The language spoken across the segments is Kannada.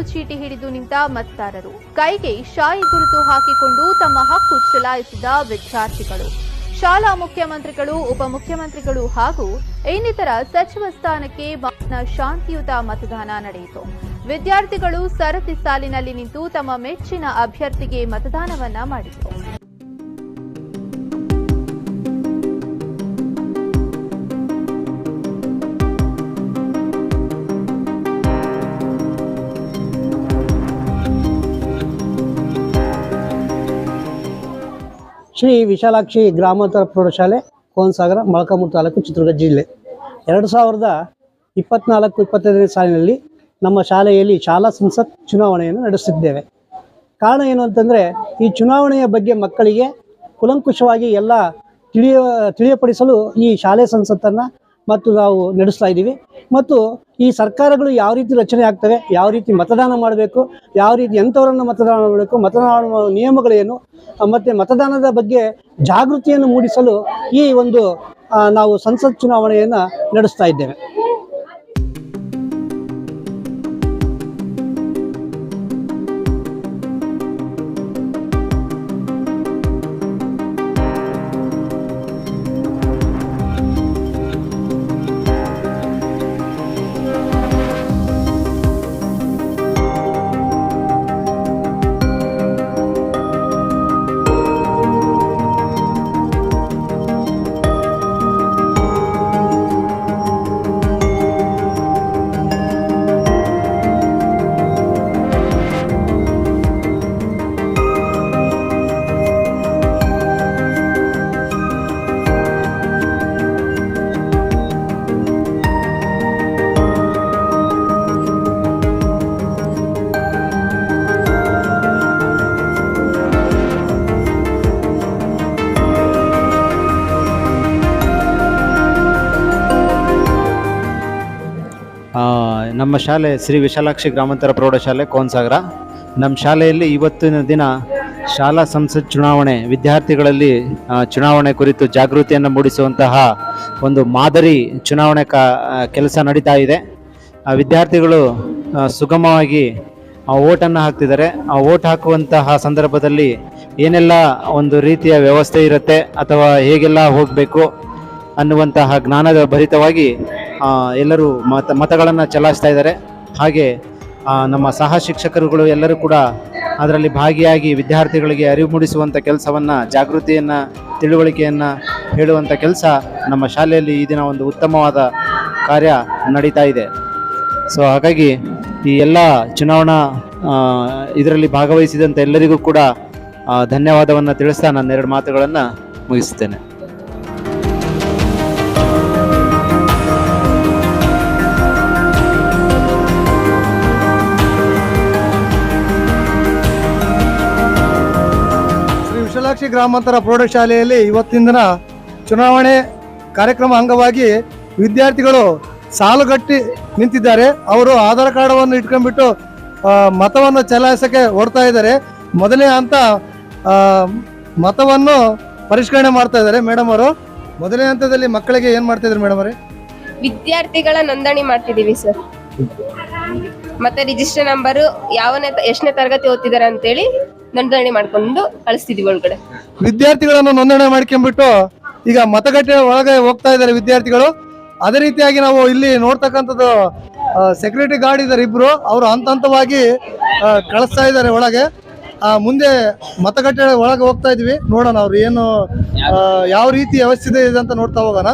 ಗುರುತು ಚೀಟಿ ಹಿಡಿದು ನಿಂತ ಮತದಾರರು ಕೈಗೆ ಶಾಯಿ ಗುರುತು ಹಾಕಿಕೊಂಡು ತಮ್ಮ ಹಕ್ಕು ಚಲಾಯಿಸಿದ ವಿದ್ಯಾರ್ಥಿಗಳು. ಶಾಲಾ ಮುಖ್ಯಮಂತ್ರಿಗಳು, ಉಪಮುಖ್ಯಮಂತ್ರಿಗಳು ಹಾಗೂ ಇನ್ನಿತರ ಸಚಿವ ಸ್ಥಾನಕ್ಕೆ ಶಾಂತಿಯುತ ಮತದಾನ ನಡೆಯಿತು. ವಿದ್ಯಾರ್ಥಿಗಳು ಸರತಿ ಸಾಲಿನಲ್ಲಿ ನಿಂತು ತಮ್ಮ ಮೆಚ್ಚಿನ ಅಭ್ಯರ್ಥಿಗೆ ಮತದಾನವನ್ನ ಮಾಡಿದರು. ಶ್ರೀ ವಿಶಾಲಾಕ್ಷಿ ಗ್ರಾಮಾಂತರ ಪ್ರೌಢಶಾಲೆ, ಕೋನಸಾಗರ, ಮೊಳಕಾಮೂರು ತಾಲೂಕು ಚಿತ್ರದುರ್ಗ ಜಿಲ್ಲೆ. ಎರಡು ಸಾವಿರದ ಇಪ್ಪತ್ನಾಲ್ಕು, ಇಪ್ಪತ್ತೈದನೇ ಸಾಲಿನಲ್ಲಿ ನಮ್ಮ ಶಾಲೆಯಲ್ಲಿ ಶಾಲಾ ಸಂಸತ್ ಚುನಾವಣೆಯನ್ನು ನಡೆಸುತ್ತಿದ್ದೇವೆ. ಕಾರಣ ಏನು ಅಂತಂದರೆ, ಈ ಚುನಾವಣೆಯ ಬಗ್ಗೆ ಮಕ್ಕಳಿಗೆ ಕುಲಂಕುಷವಾಗಿ ಎಲ್ಲ ತಿಳಿಯ, ತಿಳಿಯಪಡಿಸಲು ಈ ಶಾಲೆ ಸಂಸತ್ತನ್ನು ಮತ್ತು ನಾವು ನಡೆಸ್ತಾ ಇದ್ದೀವಿ. ಮತ್ತು ಈ ಸರ್ಕಾರಗಳು ಯಾವ ರೀತಿ ರಚನೆ ಆಗ್ತವೆ, ಯಾವ ರೀತಿ ಮತದಾನ ಮಾಡಬೇಕು, ಯಾವ ರೀತಿ ಎಂಥವರನ್ನು ಮತದಾನ ಮಾಡಬೇಕು, ಮತದಾನ ನಿಯಮಗಳೇನು ಮತ್ತು ಮತದಾನದ ಬಗ್ಗೆ ಜಾಗೃತಿಯನ್ನು ಮೂಡಿಸಲು ಈ ಒಂದು ನಾವು ಸಂಸತ್ ಚುನಾವಣೆಯನ್ನು ನಡೆಸ್ತಾ ಇದ್ದೇವೆ. ನಮ್ಮ ಶಾಲೆ ಶ್ರೀ ವಿಶಾಲಾಕ್ಷಿ ಗ್ರಾಮಾಂತರ ಪ್ರೌಢಶಾಲೆ ಕೋನ್ಸಾಗರ. ನಮ್ಮ ಶಾಲೆಯಲ್ಲಿ ಇವತ್ತಿನ ದಿನ ಶಾಲಾ ಸಂಸತ್ ಚುನಾವಣೆ ವಿದ್ಯಾರ್ಥಿಗಳಲ್ಲಿ ಚುನಾವಣೆ ಕುರಿತು ಜಾಗೃತಿಯನ್ನು ಮೂಡಿಸುವಂತಹ ಒಂದು ಮಾದರಿ ಚುನಾವಣೆ ಕ ಕೆಲಸ ನಡೀತಾ ಇದೆ. ಆ ವಿದ್ಯಾರ್ಥಿಗಳು ಆ, ಸುಗಮವಾಗಿ ಓಟನ್ನು ಹಾಕ್ತಿದ್ದಾರೆ. ಆ ಓಟ್ ಹಾಕುವಂತಹ ಸಂದರ್ಭದಲ್ಲಿ ಏನೆಲ್ಲ ಒಂದು ರೀತಿಯ ವ್ಯವಸ್ಥೆ ಇರುತ್ತೆ ಅಥವಾ ಹೇಗೆಲ್ಲ ಹೋಗಬೇಕು ಅನ್ನುವಂತಹ ಜ್ಞಾನದ ಭರಿತವಾಗಿ ಆ, ಎಲ್ಲರೂ ಮತ, ಮತಗಳನ್ನು ಚಲಾಯಿಸ್ತಾ ಇದ್ದಾರೆ. ಹಾಗೆ ನಮ್ಮ ಸಹ ಶಿಕ್ಷಕರುಗಳು ಎಲ್ಲರೂ ಕೂಡ ಅದರಲ್ಲಿ ಭಾಗಿಯಾಗಿ ವಿದ್ಯಾರ್ಥಿಗಳಿಗೆ ಅರಿವು ಮೂಡಿಸುವಂಥ ಕೆಲಸವನ್ನು, ಜಾಗೃತಿಯನ್ನು, ತಿಳುವಳಿಕೆಯನ್ನು ಹೇಳುವಂಥ ಕೆಲಸ ನಮ್ಮ ಶಾಲೆಯಲ್ಲಿ ಈ ದಿನ ಒಂದು ಉತ್ತಮವಾದ ಕಾರ್ಯ ನಡೀತಾ ಇದೆ. ಸೊ ಹಾಗಾಗಿ ಈ ಎಲ್ಲ ಚುನಾವಣಾ ಇದರಲ್ಲಿ ಭಾಗವಹಿಸಿದಂಥ ಎಲ್ಲರಿಗೂ ಕೂಡ ಧನ್ಯವಾದವನ್ನು ತಿಳಿಸ್ತಾ ನಾನು ಎರಡು ಮಾತುಗಳನ್ನು ಮುಗಿಸ್ತೇನೆ ಗ್ರಾಮಾಂತರ ಪ್ರೌಢಶಾಲೆಯಲ್ಲಿ ಇವತ್ತಿನ ದಿನ ಚುನಾವಣೆ ಕಾರ್ಯಕ್ರಮ ಅಂಗವಾಗಿ ವಿದ್ಯಾರ್ಥಿಗಳು ಸಾಲುಗಟ್ಟಿ ನಿಂತಿದ್ದಾರೆ. ಅವರು ಆಧಾರ್ ಕಾರ್ಡವನ್ನು ಇಟ್ಕೊಂಡ್ಬಿಟ್ಟು ಮತವನ್ನು ಚಲಾಯಿಸೋಕ್ಕೆ ಓಡ್ತಾ ಇದ್ದಾರೆ. ಮೊದಲನೇ ಹಂತ ಮತವನ್ನು ಪರಿಷ್ಕರಣೆ ಮಾಡ್ತಾ ಇದ್ದಾರೆ ಮೇಡಮ್ ಅವರು. ಮೊದಲನೇ ಹಂತದಲ್ಲಿ ಮಕ್ಕಳಿಗೆ ಏನ್ ಮಾಡ್ತಾ ಇದ್ದಾರೆ ಮೇಡಮ್ ಅವರೇ? ವಿದ್ಯಾರ್ಥಿಗಳ ನೋಂದಣಿ ಮಾಡ್ತಿದೀವಿ ಸರ್. ಮತ್ತೆ ರಿಜಿಸ್ಟರ್ ನಂಬರು ಯಾವನೇ ಎಷ್ಟನೇ ತರಗತಿ ಓದ್ತಿದ್ದಾರೆ ಅಂತೇಳಿ ನೋಂದಣಿ ಮಾಡ್ಕೊಂಡು ಕಳಿಸ್ತಿದೀವಿ ಒಳಗಡೆ. ವಿದ್ಯಾರ್ಥಿಗಳನ್ನು ನೋಂದಣಿ ಮಾಡ್ಕೊಂಡ್ಬಿಟ್ಟು ಈಗ ಮತಗಟ್ಟೆ ಒಳಗೆ ಹೋಗ್ತಾ ಇದ್ದಾರೆ ವಿದ್ಯಾರ್ಥಿಗಳು. ಅದೇ ರೀತಿಯಾಗಿ ನಾವು ಇಲ್ಲಿ ನೋಡ್ತಕ್ಕಂಥದ್ದು ಸೆಕ್ಯೂರಿಟಿ ಗಾರ್ಡ್ ಇದ್ದಾರೆ ಇಬ್ರು. ಅವರು ಹಂತ ಹಂತವಾಗಿ ಕಳಿಸ್ತಾ ಇದ್ದಾರೆ ಒಳಗೆ. ಮುಂದೆ ಮತಗಟ್ಟೆ ಒಳಗೆ ಹೋಗ್ತಾ ಇದೀವಿ ನೋಡೋಣ ಅವ್ರು ಏನು ಯಾವ ರೀತಿ ವ್ಯವಸ್ಥೆ ಇದೆ ಅಂತ ನೋಡ್ತಾ ಹೋಗೋಣ.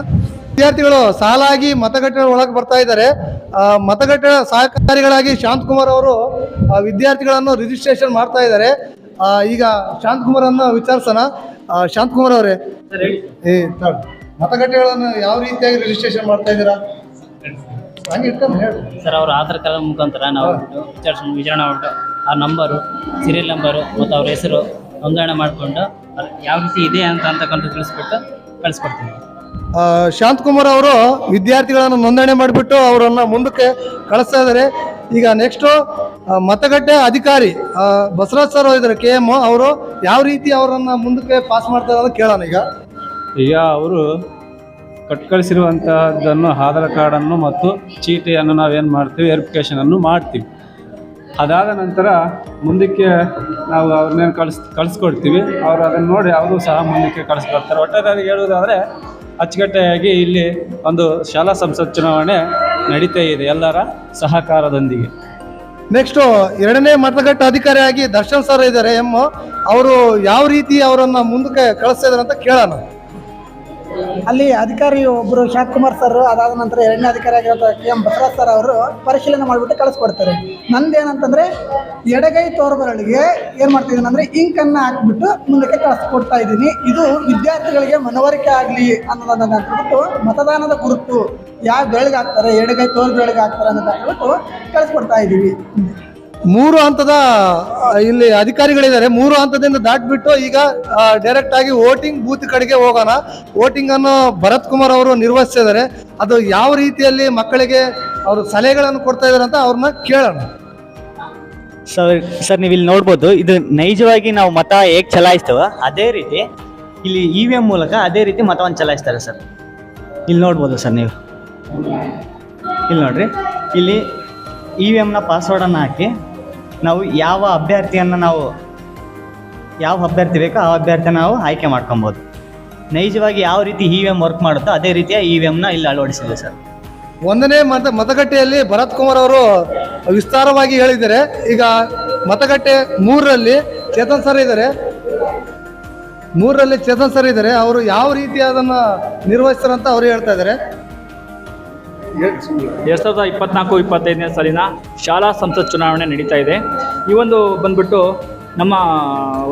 ವಿದ್ಯಾರ್ಥಿಗಳು ಸಾಲಾಗಿ ಮತಗಟ್ಟೆ ಒಳಗೆ ಬರ್ತಾ ಇದ್ದಾರೆ. ಮತಗಟ್ಟೆ ಸಹಕಾರಿಗಳಾಗಿ ಶಾಂತಕುಮಾರ್ ಅವರು ವಿದ್ಯಾರ್ಥಿಗಳನ್ನು ರಿಜಿಸ್ಟ್ರೇಷನ್ ಮಾಡ್ತಾ ಇದ್ದಾರೆ. ಈಗ ಶಾಂತಕುಮಾರ್ ಅನ್ನ ವಿಚಾರಿಸೋಣ. ಶಾಂತ್ ಶಾಂತಕುಮಾರ್ ಅವರೇ ಏ. ಮತಗಟ್ಟೆಗಳನ್ನು ಯಾವ ರೀತಿಯಾಗಿ ರಿಜಿಸ್ಟ್ರೇಷನ್ ಮಾಡ್ತಾ ಇದ್ದೀರಾ? ಹಂಗೆ ಇಟ್ಕೊಂಡು ಹೇಳಿ. ಸರ್ ಅವ್ರ ಆಧಾರ್ ಕಾರ್ಡ್ ಮುಖಾಂತರ ನಾವು ವಿಚಾರಿಸ್ಕೊಂಡು ವಿಚಾರಣೆ ಮಾಡ್ಬಿಟ್ಟು ಆ ನಂಬರು ಸೀರಿಯಲ್ ನಂಬರು ಮತ್ತು ಅವ್ರ ಹೆಸರು ನೋಂದಣಿ ಮಾಡಿಕೊಂಡು ಯಾವ ರೀತಿ ಇದೆ ಅಂತ ಅಂತಕ್ಕಂಥ ತಿಳಿಸ್ಬಿಟ್ಟು ಕಳಿಸ್ಕೊಡ್ತೀವಿ ಶಾಂತಕುಮಾರ್ ಅವರು ವಿದ್ಯಾರ್ಥಿಗಳನ್ನು ನೋಂದಣಿ ಮಾಡಿಬಿಟ್ಟು ಅವರನ್ನು ಮುಂದಕ್ಕೆ ಕಳಿಸ್ತಾ ಇದ್ದಾರೆ. ಈಗ ನೆಕ್ಸ್ಟು ಮತಗಟ್ಟೆ ಅಧಿಕಾರಿ ಬಸವರಾಜ್ ಸರ್ ಇದ್ದಾರೆ ಕೆ ಎಂ ಅವರು ಯಾವ ರೀತಿ ಅವರನ್ನ ಮುಂದಕ್ಕೆ ಪಾಸ್ ಮಾಡ್ತಾರೆ ಅಂತ ಕೇಳೋಣ ಈಗ. ಈಗ ಅವರು ಕಟ್ಕಳಿಸಿರುವಂತಹದ್ದನ್ನು ಆಧಾರ್ ಕಾರ್ಡನ್ನು ಮತ್ತು ಚೀಟಿಯನ್ನು ನಾವೇನು ಮಾಡ್ತೀವಿ ವೆರಿಫಿಕೇಷನನ್ನು ಮಾಡ್ತೀವಿ. ಅದಾದ ನಂತರ ಮುಂದಕ್ಕೆ ನಾವು ಅವ್ರನ್ನೇನು ಕಳಿಸ್, ಕಳಿಸ್ಕೊಡ್ತೀವಿ. ಅವರು ಅದನ್ನು ನೋಡಿ ಅವರು ಸಹ ಮುಂದಕ್ಕೆ ಕಳಿಸ್ಕೊಡ್ತಾರೆ. ಒಟ್ಟಾರೆ ಹೇಳುವುದಾದರೆ, ಅಚ್ಚುಕಟ್ಟಾಗಿ ಇಲ್ಲಿ ಒಂದು ಶಾಲಾ ಸಂಸತ್ ಚುನಾವಣೆ ನಡೀತಾ ಇದೆ ಎಲ್ಲರ ಸಹಕಾರದೊಂದಿಗೆ. ನೆಕ್ಸ್ಟ್ ಎರಡನೇ ಮತಗಟ್ಟ ಅಧಿಕಾರಿಯಾಗಿ ದರ್ಶನ್ ಸರ್ ಇದ್ದಾರೆ. ಎಂ, ಅವರು ಯಾವ ರೀತಿ ಅವರನ್ನ ಮುಂದಕ್ಕೆ ಕಳಿಸ್ತಾ ಇದಾರೆ ಅಂತ ಕೇಳೋಣ. ಅಲ್ಲಿ ಅಧಿಕಾರಿ ಒಬ್ಬರು ಶಾಂತಕುಮಾರ್ ಸರ್ ಅದಾದ ನಂತರ ಎರಡನೇ ಅಧಿಕಾರಿ ಆಗಿರೋ ಕೆ ಎಂ ಬಸವರಾಜ್ ಸರ್ ಅವರು ಪರಿಶೀಲನೆ ಮಾಡಿಬಿಟ್ಟು ಕಳಿಸ್ಕೊಡ್ತಾರೆ. ನಂದೇನಂತಂದ್ರೆ ಎಡಗೈ ತೋರ್ಬರಳಿಗೆ ಏನು ಮಾಡ್ತಿದ್ದೀನಿ ಅಂದರೆ ಇಂಕನ್ನು ಹಾಕ್ಬಿಟ್ಟು ಮುಂದಕ್ಕೆ ಕಳಿಸ್ಕೊಡ್ತಾ ಇದ್ದೀನಿ. ಇದು ವಿದ್ಯಾರ್ಥಿಗಳಿಗೆ ಮನವರಿಕೆ ಆಗಲಿ ಅನ್ನೋದನ್ನ ಬಿಟ್ಟು ಮತದಾನದ ಗುರುತು ಯಾವ ಬೆಳಗ್ಗೆ ಹಾಕ್ತಾರೆ ಎಡಗೈ ತೋರ್ ಬೆಳಗ್ಗೆ ಹಾಕ್ತಾರೆ ಹೇಳ್ಬಿಟ್ಟು ಕಳಿಸ್ಕೊಡ್ತಾ ಇದ್ದೀವಿ. ಮೂರು ಹಂತದ ಇಲ್ಲಿ ಅಧಿಕಾರಿಗಳಿದ್ದಾರೆ. ಮೂರು ಹಂತದಿಂದ ದಾಟ್ಬಿಟ್ಟು ಈಗ ಡೈರೆಕ್ಟ್ ಆಗಿ ವೋಟಿಂಗ್ ಬೂತ್ ಕಡೆಗೆ ಹೋಗೋಣ. ವೋಟಿಂಗ್ ಅನ್ನು ಭರತ್ ಕುಮಾರ್ ಅವರು ನಿರ್ವಹಿಸ್ತಿದ್ದಾರೆ ಅದು ಯಾವ ರೀತಿಯಲ್ಲಿ ಮಕ್ಕಳಿಗೆ ಅವರು ಸಲಹೆಗಳನ್ನು ಕೊಡ್ತಾ ಇದ್ದಾರೆ ಅಂತ ಅವ್ರನ್ನ ಕೇಳೋಣ. ಸರ್ ಸರ್ ನೀವು ಇಲ್ಲಿ ನೋಡ್ಬೋದು, ಇದು ನೈಜವಾಗಿ ನಾವು ಮತ ಹೇಗೆ ಚಲಾಯಿಸ್ತೇವೋ ಅದೇ ರೀತಿ, ಇಲ್ಲಿ ಇ ವಿ ಎಂ ಮೂಲಕ ಅದೇ ರೀತಿ ಮತವನ್ನು ಚಲಾಯಿಸ್ತಾರೆ ಸರ್. ಇಲ್ಲಿ ನೋಡ್ಬೋದು ಸರ್ ನೀವು. ಇಲ್ಲಿ ನೋಡ್ರಿ, ಇಲ್ಲಿ ಇ ವಿ ಎಮ್ನ ಪಾಸ್ವರ್ಡನ್ನು ಹಾಕಿ ನಾವು ಯಾವ ಅಭ್ಯರ್ಥಿಯನ್ನು ನಾವು, ಯಾವ ಅಭ್ಯರ್ಥಿ ಬೇಕೋ ಆ ಅಭ್ಯರ್ಥಿ ನಾವು ಆಯ್ಕೆ ಮಾಡ್ಕೊಬೋದು. ನೈಜವಾಗಿ ಯಾವ ರೀತಿ ಇ ವಿ ಎಂ ವರ್ಕ್ ಮಾಡುತ್ತೋ ಅದೇ ರೀತಿಯ ಇ ವಿ ಎಮ್ನ ಇಲ್ಲಿ ಅಳವಡಿಸಿದೆ ಸರ್. ಒಂದನೇ ಮತ, ಮತಗಟ್ಟೆಯಲ್ಲಿ ಭರತ್ ಕುಮಾರ್ ಅವರು ವಿಸ್ತಾರವಾಗಿ ಹೇಳಿದ್ದಾರೆ. ಈಗ ಮತಗಟ್ಟೆ ಮೂರರಲ್ಲಿ ಚೇತನ್ ಸರ್ ಇದ್ದಾರೆ. ಮೂರರಲ್ಲಿ ಚೇತನ್ ಸರ್ ಇದ್ದಾರೆ. ಅವರು ಯಾವ ರೀತಿ ಅದನ್ನು ನಿರ್ವಹಿಸ್ತಾರಂತ ಅವರು ಹೇಳ್ತಾ ಇದ್ದಾರೆ. ಎರಡು ಸಾವಿರದ ಇಪ್ಪತ್ನಾಲ್ಕು ಇಪ್ಪತ್ತೈದನೇ ಸಾಲಿನ ಶಾಲಾ ಸಂಸತ್ ಚುನಾವಣೆ ನಡೀತಾ ಇದೆ. ಈ ಒಂದು ಬಂದ್ಬಿಟ್ಟು ನಮ್ಮ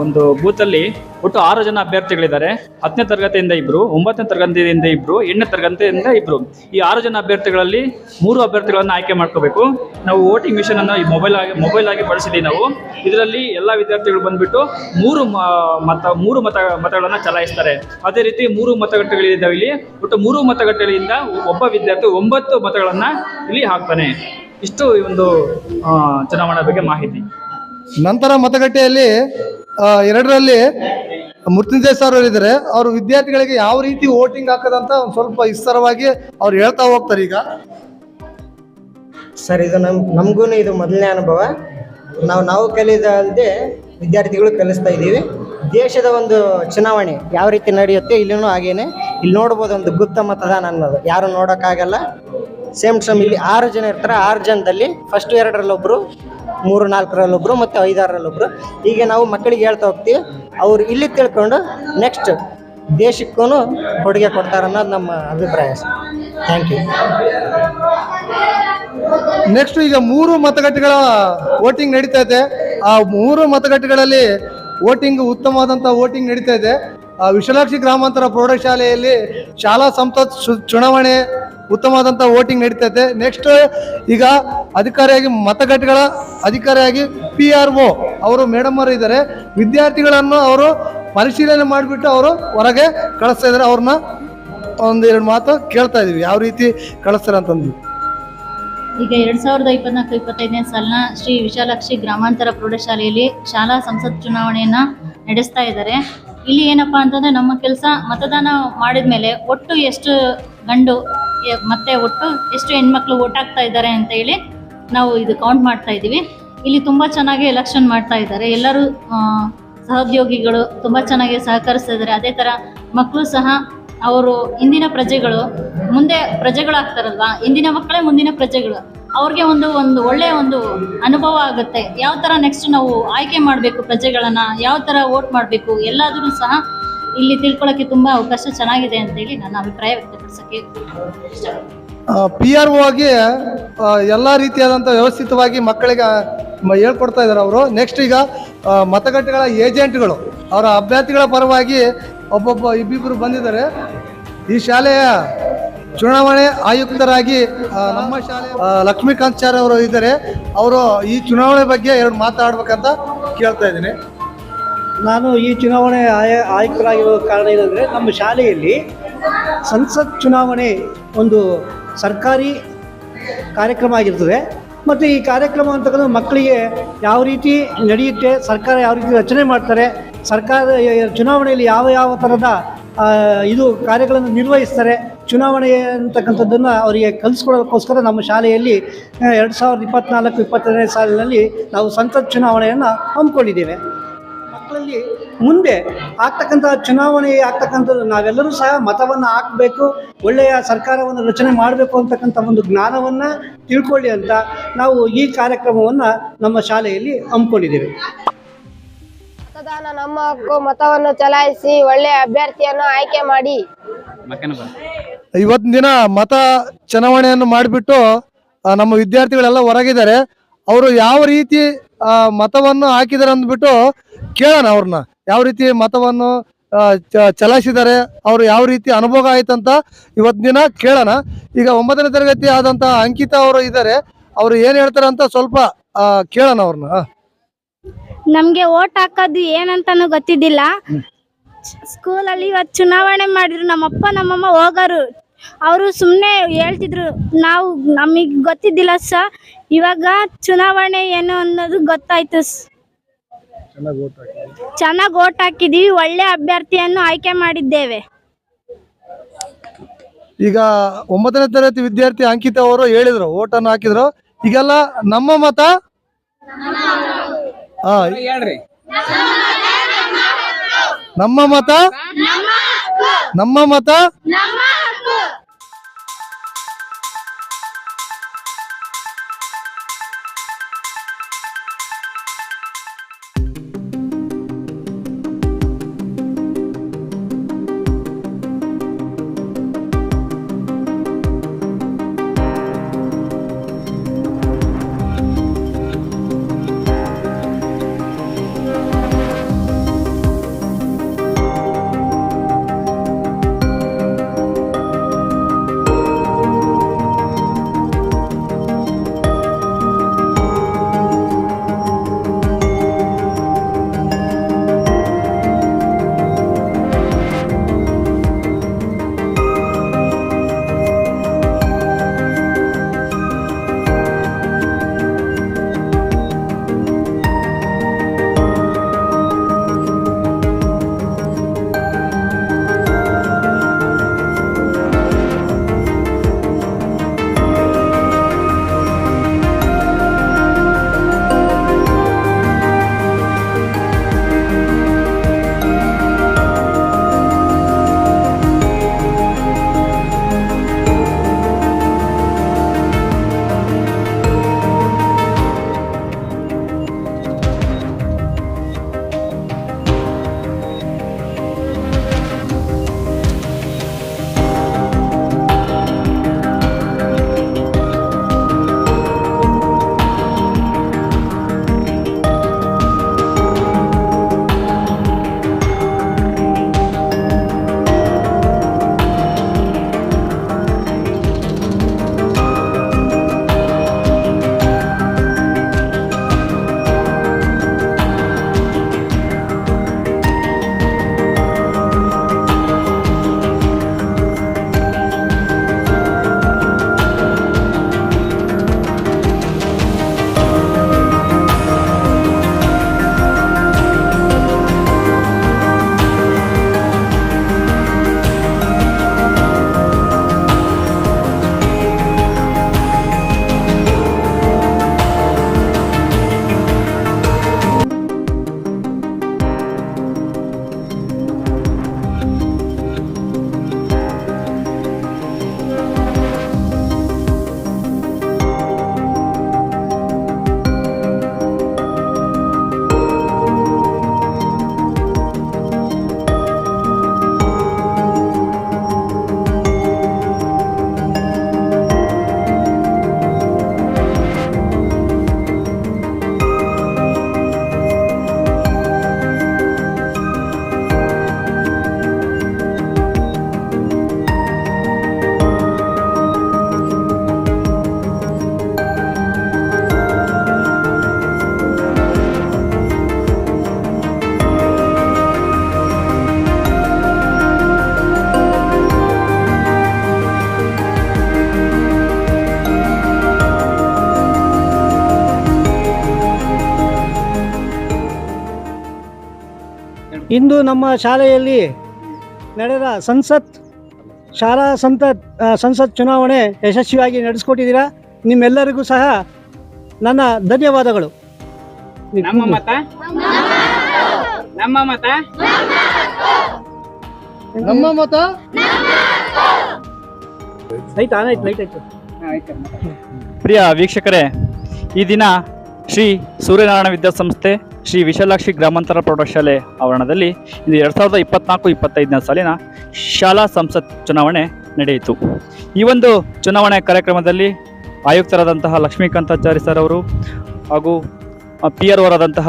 ಒಂದು ಬೂತಲ್ಲಿ ಒಟ್ಟು ಆರು ಜನ ಅಭ್ಯರ್ಥಿಗಳಿದ್ದಾರೆ. ಹತ್ತನೇ ತರಗತಿಯಿಂದ ಇಬ್ಬರು ಒಂಬತ್ತನೇ ತರಗತಿಯಿಂದ ಇಬ್ಬರು ಎಂಟನೇ ತರಗತಿಯಿಂದ ಇಬ್ಬರು ಈ ಆರು ಜನ ಅಭ್ಯರ್ಥಿಗಳಲ್ಲಿ ಮೂರು ಅಭ್ಯರ್ಥಿಗಳನ್ನು ಆಯ್ಕೆ ಮಾಡ್ಕೋಬೇಕು. ನಾವು ವೋಟಿಂಗ್ ಮಿಷನ್ ಅನ್ನು ಈ ಮೊಬೈಲ್ ಆಗಿ ಮೊಬೈಲ್ ಆಗಿ ಬಳಸಿದ್ದೀವಿ ನಾವು. ಇದರಲ್ಲಿ ಎಲ್ಲ ವಿದ್ಯಾರ್ಥಿಗಳು ಬಂದ್ಬಿಟ್ಟು ಮೂರು ಮತ ಮೂರು ಮತ, ಮತಗಳನ್ನು ಚಲಾಯಿಸ್ತಾರೆ. ಅದೇ ರೀತಿ ಮೂರು ಮತಗಟ್ಟೆಗಳಿದ್ದಾವೆ ಇಲ್ಲಿ. ಒಟ್ಟು ಮೂರು ಮತಗಟ್ಟೆಗಳಿಂದ ಒಬ್ಬ ವಿದ್ಯಾರ್ಥಿ ಒಂಬತ್ತು ಮತಗಳನ್ನು ಇಲ್ಲಿ ಹಾಕ್ತಾನೆ. ಇಷ್ಟು ಈ ಒಂದು ಚುನಾವಣೆ ಬಗ್ಗೆ ಮಾಹಿತಿ. ನಂತರ ಮತಗಟ್ಟೆಯಲ್ಲಿ ಎರಡರಲ್ಲಿ ಮೃತ್ಯುಂಜಯ್ ಸರ್ ಇದ್ದಾರೆ ಅವರು ವಿದ್ಯಾರ್ಥಿಗಳಿಗೆ ಯಾವ ರೀತಿ ವೋಟಿಂಗ್ ಹಾಕದಂತ ಒಂದು ಸ್ವಲ್ಪ ವಿಸ್ತಾರವಾಗಿ ಅವ್ರು ಹೇಳ್ತಾ ಹೋಗ್ತಾರೆ ಈಗ. ಸರ್ ಇದು ನಮ್ ನಮಗೂ ಇದು ಮೊದಲನೇ ಅನುಭವ. ನಾವು ನಾವು ಕಲಿಯೋದಲ್ಲದೆ ವಿದ್ಯಾರ್ಥಿಗಳು ಕಲಿಸ್ತಾ ಇದ್ದೀವಿ. ದೇಶದ ಒಂದು ಚುನಾವಣೆ ಯಾವ ರೀತಿ ನಡೆಯುತ್ತೆ ಇಲ್ಲಿನೂ ಹಾಗೇನೆ. ಇಲ್ಲಿ ನೋಡ್ಬೋದು ಒಂದು ಗುಪ್ತ ಮತದಾನ ಅನ್ನೋದು. ಯಾರು ನೋಡೋಕ್ಕಾಗಲ್ಲ. ಸೇಮ್ ಟೈಮ್ ಇಲ್ಲಿ ಆರು ಜನ ಇರ್ತಾರೆ. ಆರು ಜನದಲ್ಲಿ ಫಸ್ಟ್ ಎರಡರಲ್ಲೊಬ್ರು, ಮೂರು ನಾಲ್ಕರಲ್ಲೊಬ್ರು ಮತ್ತು ಐದಾರರಲ್ಲೊಬ್ರು. ಹೀಗೆ ನಾವು ಮಕ್ಕಳಿಗೆ ಹೇಳ್ತಾ ಹೋಗ್ತೀವಿ. ಅವ್ರು ಇಲ್ಲಿ ತಿಳ್ಕೊಂಡು ನೆಕ್ಸ್ಟ್ ದೇಶಕ್ಕೂ ಕೊಡುಗೆ ಕೊಡ್ತಾರೆ ಅನ್ನೋದು ನಮ್ಮ ಅಭಿಪ್ರಾಯ ಥ್ಯಾಂಕ್ ಯು ನೆಕ್ಸ್ಟ್ ಈಗ ಮೂರು ಮತಗಟ್ಟೆಗಳ ವೋಟಿಂಗ್ ನಡೀತಾ ಇದೆ. ಆ ಮೂರು ಮತಗಟ್ಟೆಗಳಲ್ಲಿ ವೋಟಿಂಗ್ ಉತ್ತಮವಾದಂಥ ವೋಟಿಂಗ್ ನಡೀತಾ ಇದೆ. ವಿಶಾಲಾಕ್ಷಿ ಗ್ರಾಮಾಂತರ ಪ್ರೌಢಶಾಲೆಯಲ್ಲಿ ಶಾಲಾ ಸಂಸತ್ ಚುನಾವಣೆ ಉತ್ತಮವಾದಂಥ ವೋಟಿಂಗ್ ನಡೀತೈತೆ. ನೆಕ್ಸ್ಟ್ ಈಗ ಅಧಿಕಾರಿಯಾಗಿ ಮತಗಟ್ಟೆಗಳ ಅಧಿಕಾರಿಯಾಗಿ ಪಿ ಆರ್ ಒ ಅವರು ಮೇಡಮ್ ಅವರು ಇದ್ದಾರೆ. ವಿದ್ಯಾರ್ಥಿಗಳನ್ನು ಅವರು ಪರಿಶೀಲನೆ ಮಾಡಿಬಿಟ್ಟು ಅವರು ಹೊರಗೆ ಕಳಿಸ್ತಾ ಇದ್ದಾರೆ. ಅವ್ರನ್ನ ಎರಡು ಮಾತು ಕೇಳ್ತಾ ಇದೀವಿ. ಯಾವ ರೀತಿ ಕಳಿಸ್ತಾರೆ ಅಂತಂದು. ಈಗ ಎರಡ್ ಸಾವಿರದ ಇಪ್ಪತ್ನಾಲ್ಕು, ಇಪ್ಪತ್ತೈದನೇ ಸಾಲಿನ ಶ್ರೀ ವಿಶಾಲಾಕ್ಷಿ ಗ್ರಾಮಾಂತರ ಪ್ರೌಢಶಾಲೆಯಲ್ಲಿ ಶಾಲಾ ಸಂಸತ್ ಚುನಾವಣೆಯನ್ನ ನಡೆಸ್ತಾ ಇದ್ದಾರೆ. ಇಲ್ಲಿ ಏನಪ್ಪಾ ಅಂತಂದ್ರೆ ನಮ್ಮ ಕೆಲಸ ಮತದಾನ ಮಾಡಿದ ಮೇಲೆ ಒಟ್ಟು ಎಷ್ಟು ಗಂಡು ಮತ್ತೆ ಒಟ್ಟು ಎಷ್ಟು ಹೆಣ್ಮಕ್ಳು ಓಟ್ ಹಾಕ್ತಾ ಇದ್ದಾರೆ ಅಂತ ಹೇಳಿ ನಾವು ಇದು ಕೌಂಟ್ ಮಾಡ್ತಾ ಇದ್ದೀವಿ. ಇಲ್ಲಿ ತುಂಬ ಚೆನ್ನಾಗಿ ಎಲೆಕ್ಷನ್ ಮಾಡ್ತಾ ಇದ್ದಾರೆ. ಎಲ್ಲರೂ ಸಹೋದ್ಯೋಗಿಗಳು ತುಂಬ ಚೆನ್ನಾಗಿ ಸಹಕರಿಸ್ತಾ ಇದ್ದಾರೆ. ಅದೇ ಥರ ಮಕ್ಕಳು ಸಹ ಅವರು ಇಂದಿನ ಪ್ರಜೆಗಳು ಮುಂದೆ ಪ್ರಜೆಗಳಾಗ್ತಾರಲ್ವಾ? ಇಂದಿನ ಮಕ್ಕಳೇ ಮುಂದಿನ ಪ್ರಜೆಗಳು. ಅವ್ರಿಗೆ ಒಂದು ಒಂದು ಒಳ್ಳೆಯ ಒಂದು ಅನುಭವ ಆಗುತ್ತೆ. ಯಾವ ಥರ ನೆಕ್ಸ್ಟ್ ನಾವು ಆಯ್ಕೆ ಮಾಡಬೇಕು ಪ್ರಜೆಗಳನ್ನು? ಯಾವ ಥರ ವೋಟ್ ಮಾಡಬೇಕು? ಎಲ್ಲಾದರೂ ಸಹ ಇಲ್ಲಿ ತಿಳ್ಕೊಳ್ಳೋಕ್ಕೆ ತುಂಬ ಅವಕಾಶ ಚೆನ್ನಾಗಿದೆ ಅಂತೇಳಿ ನನ್ನ ಅಭಿಪ್ರಾಯ ವ್ಯಕ್ತಪಡಿಸೋಕ್ಕೆ ಪಿ ಆರ್ ಒ ಆಗಿ ಎಲ್ಲ ರೀತಿಯಾದಂಥ ವ್ಯವಸ್ಥಿತವಾಗಿ ಮಕ್ಕಳಿಗೆ ಹೇಳ್ಕೊಡ್ತಾ ಇದ್ದಾರೆ ಅವರು. ನೆಕ್ಸ್ಟ್ ಈಗ ಮತಗಟ್ಟೆಗಳ ಏಜೆಂಟ್ಗಳು ಅವರ ಅಭ್ಯರ್ಥಿಗಳ ಪರವಾಗಿ ಒಬ್ಬೊಬ್ಬ ಇಬ್ಬಿಬ್ಬರು ಬಂದಿದ್ದಾರೆ. ಈ ಶಾಲೆಯ ಚುನಾವಣೆ ಆಯುಕ್ತರಾಗಿ ನಮ್ಮ ಶಾಲೆ ಲಕ್ಷ್ಮೀಕಾಂತ್ ಚಾರ್ ಅವರು ಇದ್ದಾರೆ. ಅವರು ಈ ಚುನಾವಣೆ ಬಗ್ಗೆ ಎರಡು ಮಾತಾಡ್ಬೇಕಂತ ಕೇಳ್ತಾ ಇದ್ದೀನಿ. ನಾನು ಈ ಚುನಾವಣೆ ಆಯ ಆಯುಕ್ತರಾಗಿರೋ ಕಾರಣ ಏನಂದರೆ, ನಮ್ಮ ಶಾಲೆಯಲ್ಲಿ ಸಂಸತ್ ಚುನಾವಣೆ ಒಂದು ಸರ್ಕಾರಿ ಕಾರ್ಯಕ್ರಮ ಆಗಿರ್ತದೆ. ಮತ್ತು ಈ ಕಾರ್ಯಕ್ರಮ ಅಂತಕ್ಕಂಥ ಮಕ್ಕಳಿಗೆ ಯಾವ ರೀತಿ ನಡೆಯುತ್ತೆ, ಸರ್ಕಾರ ಯಾವ ರೀತಿ ರಚನೆ ಮಾಡ್ತಾರೆ, ಸರ್ಕಾರ ಚುನಾವಣೆಯಲ್ಲಿ ಯಾವ ಯಾವ ಥರದ ಇದು ಕಾರ್ಯಗಳನ್ನು ನಿರ್ವಹಿಸ್ತಾರೆ, ಚುನಾವಣೆ ಅಂತಕ್ಕಂಥದ್ದನ್ನು ಅವರಿಗೆ ಕಲಿಸ್ಕೊಡೋದಕ್ಕೋಸ್ಕರ ನಮ್ಮ ಶಾಲೆಯಲ್ಲಿ ಎರಡು ಸಾವಿರದ ಇಪ್ಪತ್ನಾಲ್ಕು, ಇಪ್ಪತ್ತೈದನೇ ಸಾಲಿನಲ್ಲಿ ನಾವು ಸಂಸತ್ ಚುನಾವಣೆಯನ್ನು ಹಮ್ಮಿಕೊಂಡಿದ್ದೇವೆ. ಮಕ್ಕಳಲ್ಲಿ ಮುಂದೆ ಆಗ್ತಕ್ಕಂಥ ಚುನಾವಣೆ ಆಗ್ತಕ್ಕಂಥದ್ದು ನಾವೆಲ್ಲರೂ ಸಹ ಮತವನ್ನು ಹಾಕಬೇಕು ಒಳ್ಳೆಯ ಸರ್ಕಾರವನ್ನು ರಚನೆ ಮಾಡಬೇಕು ಅಂತಕ್ಕಂಥ ಒಂದು ಜ್ಞಾನವನ್ನು ತಿಳ್ಕೊಳ್ಳಿ ಅಂತ ನಾವು ಈ ಕಾರ್ಯಕ್ರಮವನ್ನು ನಮ್ಮ ಶಾಲೆಯಲ್ಲಿ ಹಮ್ಮಿಕೊಂಡಿದ್ದೇವೆ. ಮತದಾನ ನಮ್ಮ ಹಕ್ಕು ಮತವನ್ನು ಚಲಾಯಿಸಿ ಒಳ್ಳೆಯ ಅಭ್ಯರ್ಥಿಯನ್ನು ಆಯ್ಕೆ ಮಾಡಿ. ಇವತ್ತಿನ ದಿನ ಮತ ಚುನಾವಣೆಯನ್ನು ಮಾಡಿಬಿಟ್ಟು ನಮ್ಮ ವಿದ್ಯಾರ್ಥಿಗಳೆಲ್ಲ ಹೊರಗಿದ್ದಾರೆ. ಅವರು ಯಾವ ರೀತಿ ಮತವನ್ನು ಹಾಕಿದ್ದಾರೆ ಅಂದ್ಬಿಟ್ಟು ಕೇಳೋಣ ಅವ್ರನ್ನ. ಯಾವ ರೀತಿ ಮತವನ್ನು ಚಲಾಯಿಸಿದ್ದಾರೆ ಅವ್ರು ಯಾವ ರೀತಿ ಅನುಭವ ಆಯ್ತಂತ ಇವತ್ತಿನ ದಿನ ಕೇಳೋಣ. ಈಗ ಒಂಬತ್ತನೇ ತರಗತಿ ಆದಂತ ಅಂಕಿತಾ ಅವರು ಇದ್ದಾರೆ. ಅವ್ರು ಏನ್ ಹೇಳ್ತಾರೆ ಅಂತ ಸ್ವಲ್ಪ ಕೇಳೋಣ ಅವ್ರನ್ನ. ನಮ್ಗೆ ಓಟ್ ಹಾಕೋದು ಏನಂತಾನು ಗೊತ್ತಿದ್ದಿಲ್ಲ. ಸ್ಕೂಲಲ್ಲಿ ಇವತ್ತು ಚುನಾವಣೆ ಮಾಡಿದ್ರು. ನಮ್ಮಪ್ಪ ನಮ್ಮಮ್ಮ ಹೋಗರು. ಅವರು ಸುಮ್ಮನೆ ಹೇಳ್ತಿದ್ರು. ನಾವು ನಮಗೆ ಗೊತ್ತಿದ್ದಿಲ್ಲ ಸ. ಇವಾಗ ಚುನಾವಣೆ ಏನು ಅನ್ನೋದು ಗೊತ್ತಾಯ್ತು. ಚೆನ್ನಾಗಿ ಓಟ್ ಹಾಕಿದೀವಿ ಒಳ್ಳೆ ಅಭ್ಯರ್ಥಿಯನ್ನು ಆಯ್ಕೆ ಮಾಡಿದ್ದೇವೆ. ಈಗ ಒಂಬತ್ತನೇ ತರಗತಿ ವಿದ್ಯಾರ್ಥಿ ಅಂಕಿತ ಅವರು ಹೇಳಿದ್ರು ಓಟನ್ನು ಹಾಕಿದ್ರು. ಈಗೆಲ್ಲ ನಮ್ಮ ಮತ? ಹಾ ನಮ್ಮ ಮತ? ನಮ್ಮ ಮತ? ಇಂದು ನಮ್ಮ ಶಾಲೆಯಲ್ಲಿ ನಡೆದ ಸಂಸತ್ ಶಾಲಾ ಸಂತ ಸಂಸತ್ ಚುನಾವಣೆ ಯಶಸ್ವಿಯಾಗಿ ನಡೆಸ್ಕೊಟ್ಟಿದ್ದೀರಾ? ನಿಮ್ಮೆಲ್ಲರಿಗೂ ಸಹ ನನ್ನ ಧನ್ಯವಾದಗಳು. ನಮ್ಮ ಮತ? ನಮ್ಮ ಮತ? ನಮ್ಮ ಮತ? ಆಯ್ತು ಆಯ್ತು ಲೈಟ್ ಆಯ್ತು. ಪ್ರಿಯ ವೀಕ್ಷಕರೇ ಈ ದಿನ ಶ್ರೀ ಸೂರ್ಯನಾರಾಯಣ ವಿದ್ಯಾಸಂಸ್ಥೆ ಶ್ರೀ ವಿಶಾಲಾಕ್ಷಿ ಗ್ರಾಮಾಂತರ ಪ್ರೌಢಶಾಲೆ ಆವರಣದಲ್ಲಿ ಇಂದು ಎರಡು ಸಾವಿರದ ಇಪ್ಪತ್ನಾಲ್ಕು, ಇಪ್ಪತ್ತೈದನೇ ಸಾಲಿನ ಶಾಲಾ ಸಂಸತ್ ಚುನಾವಣೆ ನಡೆಯಿತು. ಈ ಒಂದು ಚುನಾವಣೆ ಕಾರ್ಯಕ್ರಮದಲ್ಲಿ ಆಯುಕ್ತರಾದಂತಹ ಲಕ್ಷ್ಮೀಕಾಂತಾಚಾರಿ ಸರ್ ಅವರು ಹಾಗೂ ಪಿ ಆರ್ ಓರಾದಂತಹ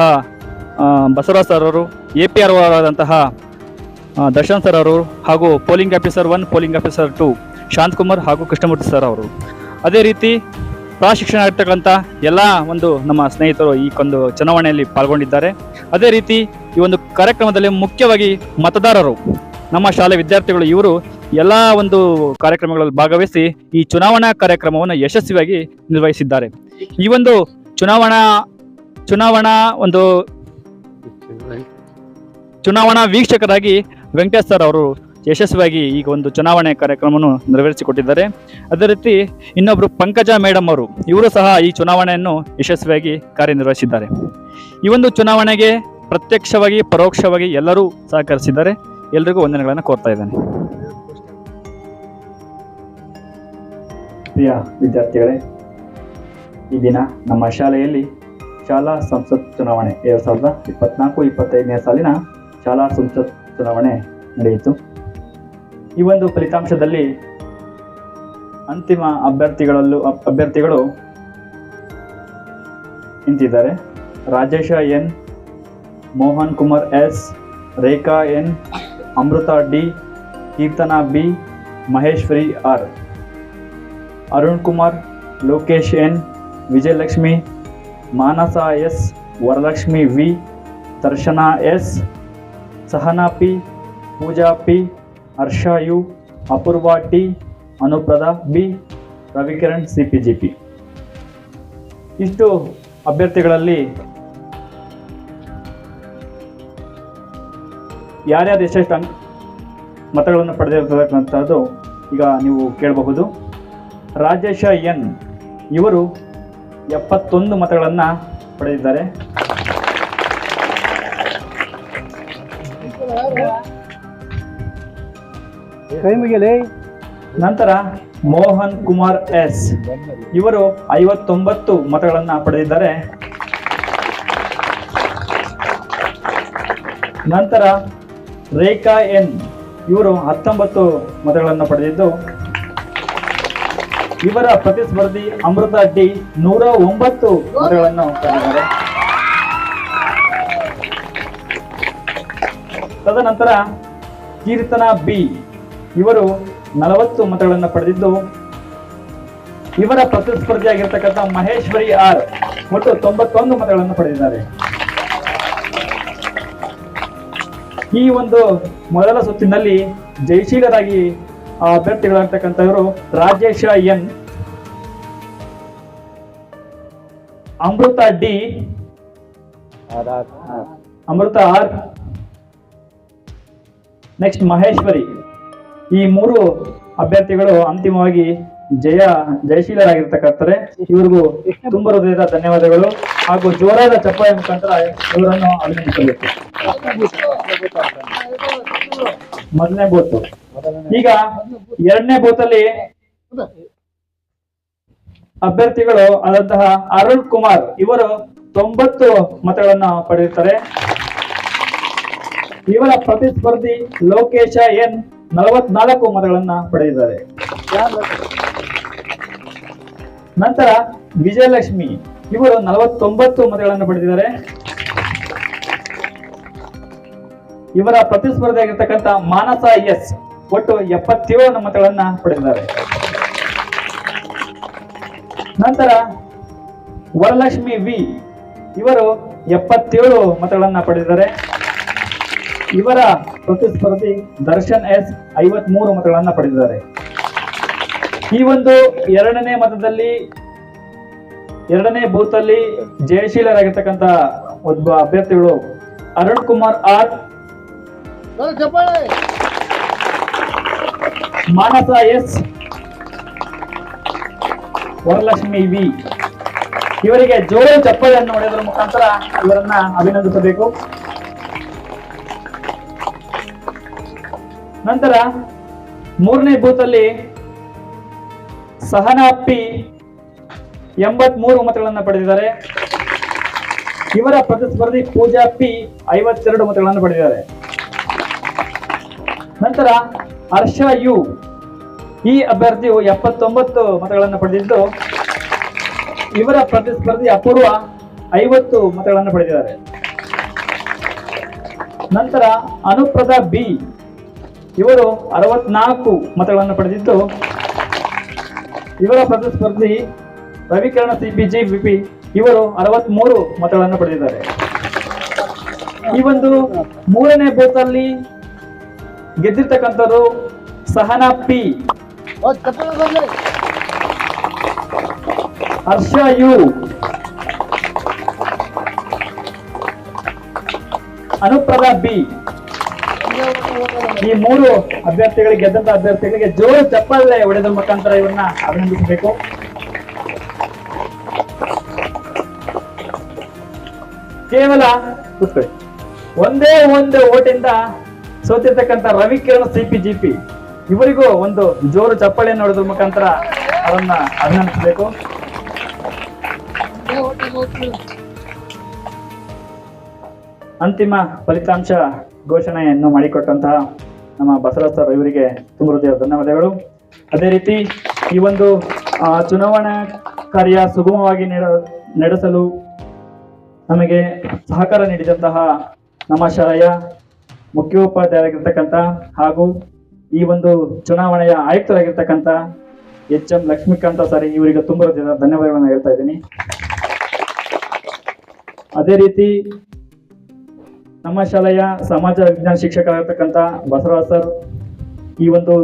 ಬಸವರಾಜ್ ಸರ್ ಅವರು ಎ ಪಿ ಆರ್ ಓರಾದಂತಹ ದರ್ಶನ್ ಸರ್ ಅವರು ಹಾಗೂ polling officer one, polling officer two, Shantakumar ಹಾಗೂ ಕೃಷ್ಣಮೂರ್ತಿ ಸರ್ ಅವರು. ಅದೇ ರೀತಿ ಪ್ರಶಿಕ್ಷಣ ಇರ್ತಕ್ಕಂಥ ಎಲ್ಲ ಒಂದು ನಮ್ಮ ಸ್ನೇಹಿತರು ಈ ಒಂದು ಚುನಾವಣೆಯಲ್ಲಿ ಪಾಲ್ಗೊಂಡಿದ್ದಾರೆ. ಅದೇ ರೀತಿ ಈ ಒಂದು ಕಾರ್ಯಕ್ರಮದಲ್ಲಿ ಮುಖ್ಯವಾಗಿ ಮತದಾರರು, ನಮ್ಮ ಶಾಲೆ ವಿದ್ಯಾರ್ಥಿಗಳು ಇವರು ಎಲ್ಲ ಒಂದು ಕಾರ್ಯಕ್ರಮಗಳಲ್ಲಿ ಭಾಗವಹಿಸಿ ಈ ಚುನಾವಣಾ ಕಾರ್ಯಕ್ರಮವನ್ನು ಯಶಸ್ವಿಯಾಗಿ ನಿರ್ವಹಿಸಿದ್ದಾರೆ. ಈ ಒಂದು ಚುನಾವಣಾ ಚುನಾವಣಾ ಒಂದು ಚುನಾವಣಾ ವೀಕ್ಷಕರಾಗಿ ವೆಂಕಟೇಶ್ ಸರ್ ಅವರು ಯಶಸ್ವಿಯಾಗಿ ಈಗ ಒಂದು ಚುನಾವಣೆ ಕಾರ್ಯಕ್ರಮವನ್ನು ನೆರವೇರಿಸಿಕೊಟ್ಟಿದ್ದಾರೆ. ಅದೇ ರೀತಿ ಇನ್ನೊಬ್ಬರು ಪಂಕಜ ಮೇಡಮ್ ಅವರು, ಇವರು ಸಹ ಈ ಚುನಾವಣೆಯನ್ನು ಯಶಸ್ವಿಯಾಗಿ ಕಾರ್ಯನಿರ್ವಹಿಸಿದ್ದಾರೆ. ಈ ಒಂದು ಚುನಾವಣೆಗೆ ಪ್ರತ್ಯಕ್ಷವಾಗಿ, ಪರೋಕ್ಷವಾಗಿ ಎಲ್ಲರೂ ಸಹಕರಿಸಿದ್ದಾರೆ. ಎಲ್ರಿಗೂ ವಂದನೆಗಳನ್ನು ಕೋರ್ತಾ ಇದ್ದಾನೆ. ಪ್ರಿಯ ವಿದ್ಯಾರ್ಥಿಗಳೇ, ಈ ದಿನ ನಮ್ಮ ಶಾಲೆಯಲ್ಲಿ ಶಾಲಾ ಸಂಸತ್ ಚುನಾವಣೆ. ಎರಡು ಸಾವಿರದ ಇಪ್ಪತ್ನಾಲ್ಕು, ಇಪ್ಪತ್ತೈದನೇ ಸಾಲಿನ ಶಾಲಾ ಸಂಸತ್ ಚುನಾವಣೆ ನಡೆಯಿತು. ಈ ಒಂದು ಫಲಿತಾಂಶದಲ್ಲಿ ಅಂತಿಮ ಅಭ್ಯರ್ಥಿಗಳಲ್ಲೂ ಅಭ್ಯರ್ಥಿಗಳು ನಿಂತಿದ್ದಾರೆ. Rajesha N, Mohan Kumar S, Rekha N, Amrutha D, Keerthana B, Maheshwari R. Arun Kumar, Lokesh N, Vijayalakshmi, Manasa S, Varalakshmi V, Darshana S, Sahana P, Pooja P Harsha U Apoorva T, Anuprada, B, Ravikiran C P G P ಇಷ್ಟು ಅಭ್ಯರ್ಥಿಗಳಲ್ಲಿ ಯಾರ್ಯಾರು ಎಷ್ಟೆಷ್ಟು ಅಂಕ ಮತಗಳನ್ನು ಪಡೆದಿರ್ತಕ್ಕಂಥದ್ದು ಈಗ ನೀವು ಕೇಳಬಹುದು. ರಾಜೇಶ ಎನ್, ಇವರು ಎಪ್ಪತ್ತೊಂದು ಮತಗಳನ್ನು ಪಡೆದಿದ್ದಾರೆ. ಕೈ ಮುಗಿಯಲಿ ನಂತರ ಮೋಹನ್ ಕುಮಾರ್ ಎಸ್. ಇವರು ಐವತ್ತೊಂಬತ್ತು ಮತಗಳನ್ನು ಪಡೆದಿದ್ದಾರೆ. ನಂತರ ರೇಖಾ ಎನ್. ಇವರು ಹತ್ತೊಂಬತ್ತು ಮತಗಳನ್ನು ಪಡೆದಿದ್ದು. ಇವರ ಪ್ರತಿಸ್ಪರ್ಧಿ ಅಮೃತ ಡಿ ನೂರ ಒಂಬತ್ತು ಮತಗಳನ್ನು ಪಡೆದಿದ್ದಾರೆ. ತದನಂತರ ಕೀರ್ತನಾ ಬಿ. ಇವರು ನಲವತ್ತು ಮತಗಳನ್ನು ಪಡೆದಿದ್ದು, ಇವರ ಪ್ರತಿಸ್ಪರ್ಧಿಯಾಗಿರ್ತಕ್ಕಂಥ ಮಹೇಶ್ವರಿ ಆರ್ ಒಟ್ಟು ತೊಂಬತ್ತೊಂದು ಮತಗಳನ್ನು ಪಡೆದಿದ್ದಾರೆ. ಈ ಒಂದು ಮೊದಲ ಸುತ್ತಿನಲ್ಲಿ ಜಯಶೀಲರಾಗಿ ಅಭ್ಯರ್ಥಿಗಳಾಗ್ತಕ್ಕಂಥವರು Rajesha N, Amrutha D, Amrutha R, next Maheshwari. ಈ ಮೂರು ಅಭ್ಯರ್ಥಿಗಳು ಅಂತಿಮವಾಗಿ ಜಯ, ಜಯಶೀಲರಾಗಿರ್ತಕ್ಕಂಥರೆ. ಇವರಿಗೂ ತುಂಬ ಹೃದಯದ ಧನ್ಯವಾದಗಳು. ಹಾಗೂ ಜೋರಾದ ಚಪ್ಪಾಳೆ ಮುಖಾಂತರ ಇವರನ್ನು ಅಭಿನಂದಿಸಬೇಕು. ಮೊದಲನೇ ಬೂತ್ ಈಗ ಎರಡನೇ ಬೂತ್ ಅಲ್ಲಿ ಅಭ್ಯರ್ಥಿಗಳು ಆದಂತಹ ಅರುಣ್ ಕುಮಾರ್ ಇವರು ತೊಂಬತ್ತು ಮತಗಳನ್ನ ಪಡೆಯುತ್ತಾರೆ ಇವರ ಪ್ರತಿಸ್ಪರ್ಧಿ ಲೋಕೇಶ ಎನ್ ನಲವತ್ನಾಲ್ಕು ಮತಗಳನ್ನ ಪಡೆದಿದ್ದಾರೆ. ನಂತರ ವಿಜಯಲಕ್ಷ್ಮಿ. ಇವರು ನಲವತ್ತೊಂಬತ್ತು ಮತಗಳನ್ನು ಪಡೆದಿದ್ದಾರೆ. ಇವರ ಪ್ರತಿಸ್ಪರ್ಧಿಯಾಗಿರ್ತಕ್ಕಂಥ ಮಾನಸ ಎಸ್ ಒಟ್ಟು ಎಪ್ಪತ್ತೇಳು ಮತಗಳನ್ನ ಪಡೆದಿದ್ದಾರೆ. ನಂತರ ವರಲಕ್ಷ್ಮಿ ವಿ. ಇವರು ಎಪ್ಪತ್ತೇಳು ಮತಗಳನ್ನ ಪಡೆದಿದ್ದಾರೆ. ಇವರ ಪ್ರತಿಸ್ಪರ್ಧಿ ದರ್ಶನ್ ಎಸ್ ಐವತ್ ಮೂರು ಮತಗಳನ್ನ ಪಡೆದಿದ್ದಾರೆ. ಈ ಒಂದು ಎರಡನೇ ಮತದಲ್ಲಿ ಎರಡನೇ ಬೂತ್ ಅಲ್ಲಿ ಜಯಶೀಲರಾಗಿರ್ತಕ್ಕಂಥ ಒಬ್ಬ ಅಭ್ಯರ್ಥಿಗಳು Arun Kumar R. Manasa S. Varalakshmi V. ಇವರಿಗೆ ಜೋರು ಚಪ್ಪಲಿಯನ್ನು ಹೊಡೆಯೋದ್ರ ಮುಖಾಂತರ ಇವರನ್ನ ಅಭಿನಂದಿಸಬೇಕು. ನಂತರ ಮೂರನೇ ಬೂತ್ ಅಲ್ಲಿ ಸಹನಾ ಪಿ ಎಂಬತ್ಮೂರು ಮತಗಳನ್ನು ಪಡೆದಿದ್ದಾರೆ. ಇವರ ಪ್ರತಿಸ್ಪರ್ಧಿ ಪೂಜಾ ಪಿ ಐವತ್ತೆರಡು ಮತಗಳನ್ನು ಪಡೆದಿದ್ದಾರೆ. ನಂತರ ಹರ್ಷ ಯು, ಈ ಅಭ್ಯರ್ಥಿಯು ಎಪ್ಪತ್ತೊಂಬತ್ತು ಮತಗಳನ್ನು ಪಡೆದಿದ್ದು, ಇವರ ಪ್ರತಿಸ್ಪರ್ಧಿ ಅಪೂರ್ವ ಐವತ್ತು ಮತಗಳನ್ನು ಪಡೆದಿದ್ದಾರೆ. ನಂತರ ಅನುಪ್ರದ ಬಿ ಇವರು ಅರವತ್ನಾಲ್ಕು ಮತಗಳನ್ನು ಪಡೆದಿದ್ದು, ಇವರ ಪ್ರತಿಸ್ಪರ್ಧಿ ರವಿಕಿರಣ ಸಿಪಿಜಿ ಬಿಪಿ ಇವರು ಅರವತ್ಮೂರು ಮತಗಳನ್ನು ಪಡೆದಿದ್ದಾರೆ. ಈ ಒಂದು ಮೂರನೇ ಬೂತ್ ಅಲ್ಲಿ ಗೆದ್ದಿರ್ತಕ್ಕಂಥದ್ದು Sahana P. Harsha U. Anuprada B. ಈ ಮೂರು ಅಭ್ಯರ್ಥಿಗಳಿಗೆ ಗೆದ್ದಂತ ಅಭ್ಯರ್ಥಿಗಳಿಗೆ ಜೋರು ಚಪ್ಪಲ್ಲೇ ಒಡೆದ ಮುಖಾಂತರ ಇವನ್ನ ಅಭಿನಂದಿಸಬೇಕು. ಕೇವಲ. ಒಂದೇ ಒಂದು ಓಟಿಂದ ಸೋತಿರ್ತಕ್ಕಂಥ ರವಿಕಿರಣ್ ಸಿಪಿ ಜಿಪಿ ಇವರಿಗೂ ಒಂದು ಜೋರು ಚಪ್ಪಳೆಯನ್ನು ಹೊಡೆದ್ರ ಮುಖಾಂತರ ಅದನ್ನ ಅಭಿನಂದಿಸಬೇಕು. ಅಂತಿಮ ಫಲಿತಾಂಶ ಘೋಷಣೆಯನ್ನು ಮಾಡಿಕೊಟ್ಟಂತಹ ನಮ್ಮ ಬಸವರಾಜ್ ಸರ್ ಇವರಿಗೆ ತುಂಬ ಹೃದಯ ಧನ್ಯವಾದಗಳು. ಅದೇ ರೀತಿ ಈ ಒಂದು ಚುನಾವಣಾ ಕಾರ್ಯ ಸುಗಮವಾಗಿ ನೆಡ- ನಡೆಸಲು ನಮಗೆ ಸಹಕಾರ ನೀಡಿದಂತಹ ನಮ್ಮ ಶಾಲೆಯ ಮುಖ್ಯೋಪಾಧ್ಯಾಯರಾಗಿರ್ತಕ್ಕಂಥ ಹಾಗೂ ಈ ಒಂದು ಚುನಾವಣೆಯ ಆಯುಕ್ತರಾಗಿರ್ತಕ್ಕಂಥ ಎಚ್ ಎಂ ಲಕ್ಷ್ಮೀಕಾಂತ ಸರ್, ಇವರಿಗೆ ತುಂಬ ಹೃದಯದ ಧನ್ಯವಾದಗಳನ್ನು ಹೇಳ್ತಾ ಇದ್ದೀನಿ. ಅದೇ ರೀತಿ ನಮ್ಮ ಶಾಲೆಯ ಸಮಾಜ ವಿಜ್ಞಾನ ಶಿಕ್ಷಕರಾಗಿರ್ತಕ್ಕಂಥ ಬಸವರಾಜ್ ಸರ್, ಈ ಒಂದು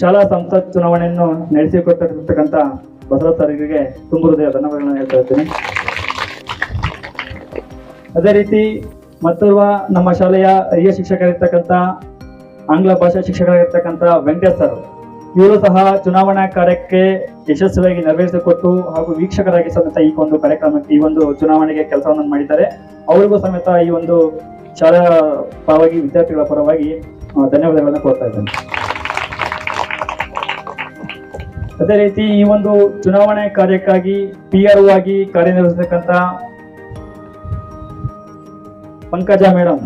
ಶಾಲಾ ಸಂಸತ್ ಚುನಾವಣೆಯನ್ನು ನಡೆಸಿಕೊಟ್ಟಿರ್ತಕ್ಕಂಥ ಬಸವರಾಜ್ ಸರ್ ಇವರಿಗೆ ತುಂಬ ಹೃದಯ ಧನ್ಯವಾದಗಳನ್ನು ಹೇಳ್ತಾ ಇರ್ತೀನಿ. ಅದೇ ರೀತಿ ಮತ್ತೋರ್ವ ನಮ್ಮ ಶಾಲೆಯ ಹಿರಿಯ ಶಿಕ್ಷಕರಿರ್ತಕ್ಕಂಥ, ಆಂಗ್ಲ ಭಾಷಾ ಶಿಕ್ಷಕರಾಗಿರ್ತಕ್ಕಂಥ ವೆಂಕಟೇಶ್ ಸರ್. ಇವರು ಸಹ ಚುನಾವಣಾ ಕಾರ್ಯಕ್ಕೆ ಯಶಸ್ವಿಯಾಗಿ ನೆರವೇರಿಸಿಕೊಟ್ಟು ಹಾಗೂ ವೀಕ್ಷಕರಾಗಿ ಸಮೇತ ಈ ಒಂದು ಕಾರ್ಯಕ್ರಮಕ್ಕೆ, ಈ ಒಂದು ಚುನಾವಣೆಗೆ ಕೆಲಸವನ್ನು ಮಾಡಿದ್ದಾರೆ. ಅವರಿಗೂ ಸಮೇತ ಈ ಒಂದು ಶಾಲಾ ಪರವಾಗಿ ವಿದ್ಯಾರ್ಥಿಗಳ ಪರವಾಗಿ ಧನ್ಯವಾದಗಳನ್ನು ಕೋರ್ತಾ ಇದ್ದೇನೆ. ಅದೇ ರೀತಿ ಈ ಒಂದು ಚುನಾವಣೆ ಕಾರ್ಯಕ್ಕಾಗಿ ಪಿ ಆರ್ ಆಗಿ ಕಾರ್ಯನಿರ್ವಹಿಸತಕ್ಕಂಥ ಪಂಕಜ ಮೇಡಮ್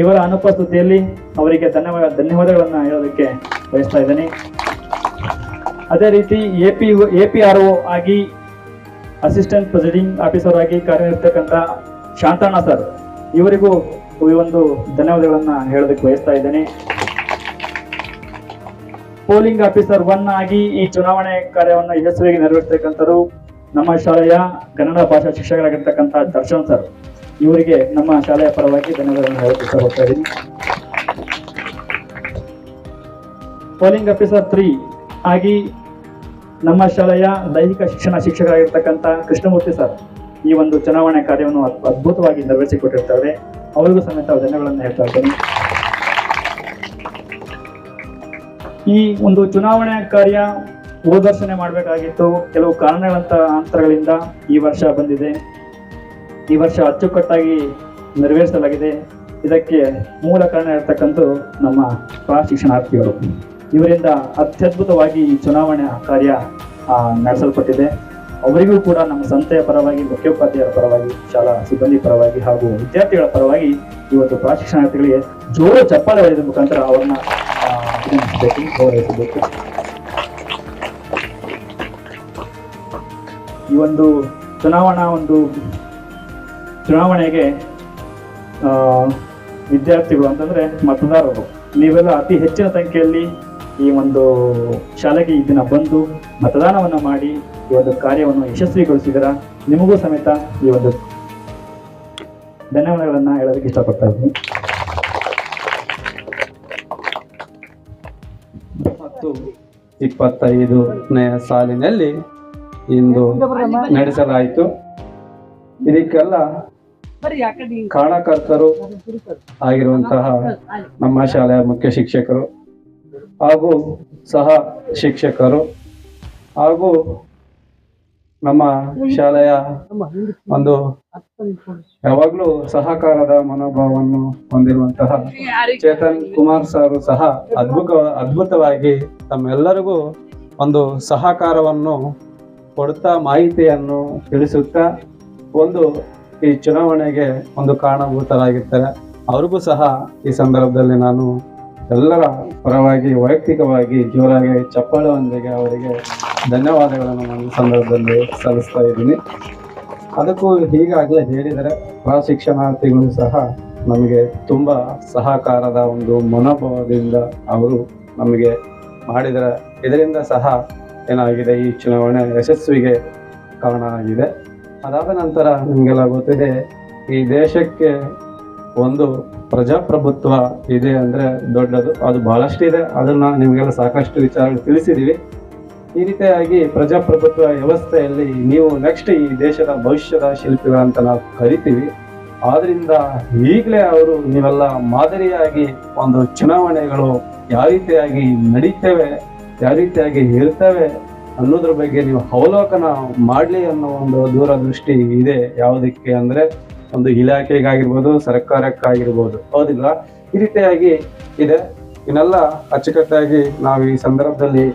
ಇವರ ಅನುಪಸ್ಥಿತಿಯಲ್ಲಿ ಅವರಿಗೆ ಧನ್ಯವಾದ, ಧನ್ಯವಾದಗಳನ್ನ ಹೇಳೋದಕ್ಕೆ ಬಯಸ್ತಾ ಇದ್ದೀನಿ. ಅದೇ ರೀತಿ A P A P R O ಆಗಿ ಅಸಿಸ್ಟೆಂಟ್ ಪ್ರೆಸಿಡಿಂಗ್ ಆಫೀಸರ್ ಆಗಿ ಕಾರ್ಯನಿರ್ತಕ್ಕಂಥ ಶಾಂತಣ್ಣ ಸರ್, ಇವರಿಗೂ ಈ ಒಂದು ಧನ್ಯವಾದಗಳನ್ನ ಹೇಳೋದಕ್ಕೆ ಬಯಸ್ತಾ ಇದ್ದೇನೆ. ಪೋಲಿಂಗ್ ಆಫೀಸರ್ ಒನ್ ಆಗಿ ಈ ಚುನಾವಣೆ ಕಾರ್ಯವನ್ನು ಯಶಸ್ವಿಯಾಗಿ ನೆರವೇರಿಸತಕ್ಕಂಥರು ನಮ್ಮ ಶಾಲೆಯ ಕನ್ನಡ ಭಾಷಾ ಶಿಕ್ಷಕರಾಗಿರ್ತಕ್ಕಂಥ ದರ್ಶನ್ ಸರ್. ಇವರಿಗೆ ನಮ್ಮ ಶಾಲೆಯ ಪರವಾಗಿ ಧನ್ಯವಾದಗಳನ್ನು ಹೇಳಕ್ಕೆ ಇಷ್ಟಪಡ್ತಾ ಇದ್ದೀನಿ ಪೋಲಿಂಗ್ ಆಫೀಸರ್ ತ್ರೀ ಆಗಿ ನಮ್ಮ ಶಾಲೆಯ ದೈಹಿಕ ಶಿಕ್ಷಣ ಶಿಕ್ಷಕರಾಗಿರ್ತಕ್ಕಂಥ ಕೃಷ್ಣಮೂರ್ತಿ ಸರ್ ಈ ಒಂದು ಚುನಾವಣೆ ಕಾರ್ಯವನ್ನು ಅದ್- ಅದ್ಭುತವಾಗಿ ನೆರವೇರಿಸಿಕೊಟ್ಟಿರ್ತಾರೆ ಅವರಿಗೂ ಸಮೇತ ಧನ್ಯಗಳನ್ನು ಹೇಳ್ತಾ ಇದ್ದೇನೆ. ಈ ಒಂದು ಚುನಾವಣೆ ಕಾರ್ಯ ಹೋದರ್ಶನೆ ಮಾಡಬೇಕಾಗಿತ್ತು. ಕೆಲವು ಕಾರಣಗಳಂತ ಅಂತರಗಳಿಂದ ಈ ವರ್ಷ ಬಂದಿದೆ. ಈ ವರ್ಷ ಅಚ್ಚುಕಟ್ಟಾಗಿ ನೆರವೇರಿಸಲಾಗಿದೆ. ಇದಕ್ಕೆ ಮೂಲ ಕಾರಣ ಇರತಕ್ಕಂಥ ನಮ್ಮ ಶಿಕ್ಷಣಾರ್ಥಿಗಳು. ಇವರಿಂದ ಅತ್ಯದ್ಭುತವಾಗಿ ಈ ಚುನಾವಣೆ ಕಾರ್ಯ ನಡೆಸಲ್ಪಟ್ಟಿದೆ. ಅವರಿಗೂ ಕೂಡ ನಮ್ಮ ಸಂಸ್ಥೆಯ ಪರವಾಗಿ, ಮುಖ್ಯೋಪಾಧ್ಯಾಯರ ಪರವಾಗಿ, ಶಾಲಾ ಸಿಬ್ಬಂದಿ ಪರವಾಗಿ ಹಾಗೂ ವಿದ್ಯಾರ್ಥಿಗಳ ಪರವಾಗಿ ಈ ಒಂದು ಪ್ರಾಶಿಕ್ಷಣಾರ್ಥಿಗಳಿಗೆ ಜೋರು ಚಪ್ಪಾಳೆ ಹೊಡೆದ ಮುಖಾಂತರ ಅವರನ್ನ ಅಭಿನಂದಿಸಬೇಕು, ಗೌರವಿಸಬೇಕು. ಈ ಒಂದು ಚುನಾವಣಾ ಒಂದು ಚುನಾವಣೆಗೆ ವಿದ್ಯಾರ್ಥಿಗಳು ಅಂತಂದ್ರೆ ಮತದಾರರು. ನೀವೆಲ್ಲ ಅತಿ ಹೆಚ್ಚಿನ ಸಂಖ್ಯೆಯಲ್ಲಿ ಈ ಒಂದು ಶಾಲೆಗೆ ಈ ದಿನ ಬಂದು ಮತದಾನವನ್ನು ಮಾಡಿ ಈ ಒಂದು ಕಾರ್ಯವನ್ನು ಯಶಸ್ವಿಗೊಳಿಸಿದರ? ನಿಮಗೂ ಸಮೇತ ಈ ಒಂದು ಧನ್ಯವಾದಗಳನ್ನು ಹೇಳೋದಕ್ಕೆ ಇಷ್ಟಪಡ್ತಾ ಇದ್ದೀನಿ. ಮತ್ತು ಇಪ್ಪತ್ತೈದನೇ ಸಾಲಿನಲ್ಲಿ ಇಂದು ನಡೆಸಲಾಯಿತು. ಇದಕ್ಕೆಲ್ಲ ಕಾರಣಕರ್ತರು ಆಗಿರುವಂತಹ ನಮ್ಮ ಶಾಲೆಯ ಮುಖ್ಯ ಶಿಕ್ಷಕರು ಹಾಗೂ ಸಹ ಶಿಕ್ಷಕರು ಹಾಗೂ ನಮ್ಮ ಶಾಲೆಯ ಒಂದು ಯಾವಾಗಲೂ ಸಹಕಾರದ ಮನೋಭಾವವನ್ನು ಹೊಂದಿರುವಂತಹ ಚೇತನ್ ಕುಮಾರ್ ಸರ್ ಸಹ ಅದ್ಭುತ ಅದ್ಭುತವಾಗಿ ತಮ್ಮೆಲ್ಲರಿಗೂ ಒಂದು ಸಹಕಾರವನ್ನು ಕೊಡ್ತಾ ಮಾಹಿತಿಯನ್ನು ತಿಳಿಸುತ್ತಾ ಒಂದು ಈ ಚುನಾವಣೆಗೆ ಒಂದು ಕಾರಣಭೂತರಾಗಿರ್ತಾರೆ. ಅವ್ರಿಗೂ ಸಹ ಈ ಸಂದರ್ಭದಲ್ಲಿ ನಾನು ಎಲ್ಲರ ಪರವಾಗಿ, ವೈಯಕ್ತಿಕವಾಗಿ ಜೋರಾಗಿ ಚಪ್ಪಾಳೆಯೊಂದಿಗೆ ಅವರಿಗೆ ಧನ್ಯವಾದಗಳನ್ನು ನಾನು ಈ ಸಂದರ್ಭದಲ್ಲಿ ಸಲ್ಲಿಸ್ತಾ ಇದ್ದೀನಿ. ಅದಕ್ಕೂ ಈಗಾಗಲೇ ಹೇಳಿದರೆ ಪ್ರಶಿಕ್ಷಣಾರ್ಥಿಗಳು ಸಹ ನಮಗೆ ತುಂಬ ಸಹಕಾರದ ಒಂದು ಮನೋಭಾವದಿಂದ ಅವರು ನಮಗೆ ಮಾಡಿದರೆ. ಇದರಿಂದ ಸಹ ಏನಾಗಿದೆ, ಈ ಚುನಾವಣೆ ಯಶಸ್ವಿಗೆ ಕಾರಣ ಆಗಿದೆ. ಅದಾದ ನಂತರ ನಿಮಗೆಲ್ಲ ಗೊತ್ತಿದೆ, ಈ ದೇಶಕ್ಕೆ ಒಂದು ಪ್ರಜಾಪ್ರಭುತ್ವ ಇದೆ ಅಂದರೆ ದೊಡ್ಡದು, ಅದು ಬಹಳಷ್ಟಿದೆ. ಅದನ್ನು ನಿಮಗೆಲ್ಲ ಸಾಕಷ್ಟು ವಿಚಾರಗಳು ತಿಳಿಸಿದ್ದೀವಿ ಈ ರೀತಿಯಾಗಿ ಪ್ರಜಾಪ್ರಭುತ್ವ ವ್ಯವಸ್ಥೆಯಲ್ಲಿ ನೀವು ನೆಕ್ಸ್ಟ್ ಈ ದೇಶದ ಭವಿಷ್ಯದ ಶಿಲ್ಪಿಗಳಂತ ನಾವು ಕರಿತೀವಿ. ಆದ್ರಿಂದ ಈಗಲೇ ಅವರು ನೀವೆಲ್ಲ ಮಾದರಿಯಾಗಿ ಒಂದು ಚುನಾವಣೆಗಳು ಯಾವ ರೀತಿಯಾಗಿ ನಡೀತೇವೆ, ಯಾವ ರೀತಿಯಾಗಿ ಇರ್ತವೆ ಅನ್ನೋದ್ರ ಬಗ್ಗೆ ನೀವು ಅವಲೋಕನ ಮಾಡಲಿ ಅನ್ನೋ ಒಂದು ದೂರದೃಷ್ಟಿ ಇದೆ. ಯಾವುದಕ್ಕೆ ಅಂದರೆ ಒಂದು ಇಲಾಖೆಗಾಗಿರ್ಬೋದು, ಸರ್ಕಾರಕ್ಕಾಗಿರ್ಬೋದು. ಹೌದಿಲ್ಲ? ಈ ರೀತಿಯಾಗಿ ಇದೆ. ಇನ್ನೆಲ್ಲ ಅಚ್ಚುಕಟ್ಟಾಗಿ ನಾವು ಈ ಸಂದರ್ಭದಲ್ಲಿ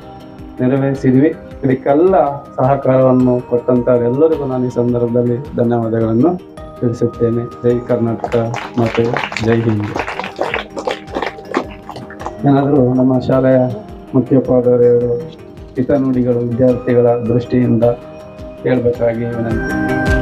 ನೆರವೇರಿಸಿದ್ವಿ. ಇದಕ್ಕೆಲ್ಲ ಸಹಕಾರವನ್ನು ಕೊಟ್ಟಂತ ಎಲ್ಲರಿಗೂ ನಾನು ಈ ಸಂದರ್ಭದಲ್ಲಿ ಧನ್ಯವಾದಗಳನ್ನು ತಿಳಿಸುತ್ತೇನೆ. ಜೈ ಕರ್ನಾಟಕ ಮತ್ತು ಜೈ ಹಿಂದ್. ಏನಾದರೂ ನಮ್ಮ ಶಾಲೆಯ ಮುಖ್ಯೋಪಾಧ್ಯಾಯರು ಹಿತನುಡಿಗಳು ವಿದ್ಯಾರ್ಥಿಗಳ ದೃಷ್ಟಿಯಿಂದ ಹೇಳಬೇಕಾಗಿ ವಿನಂತಿ.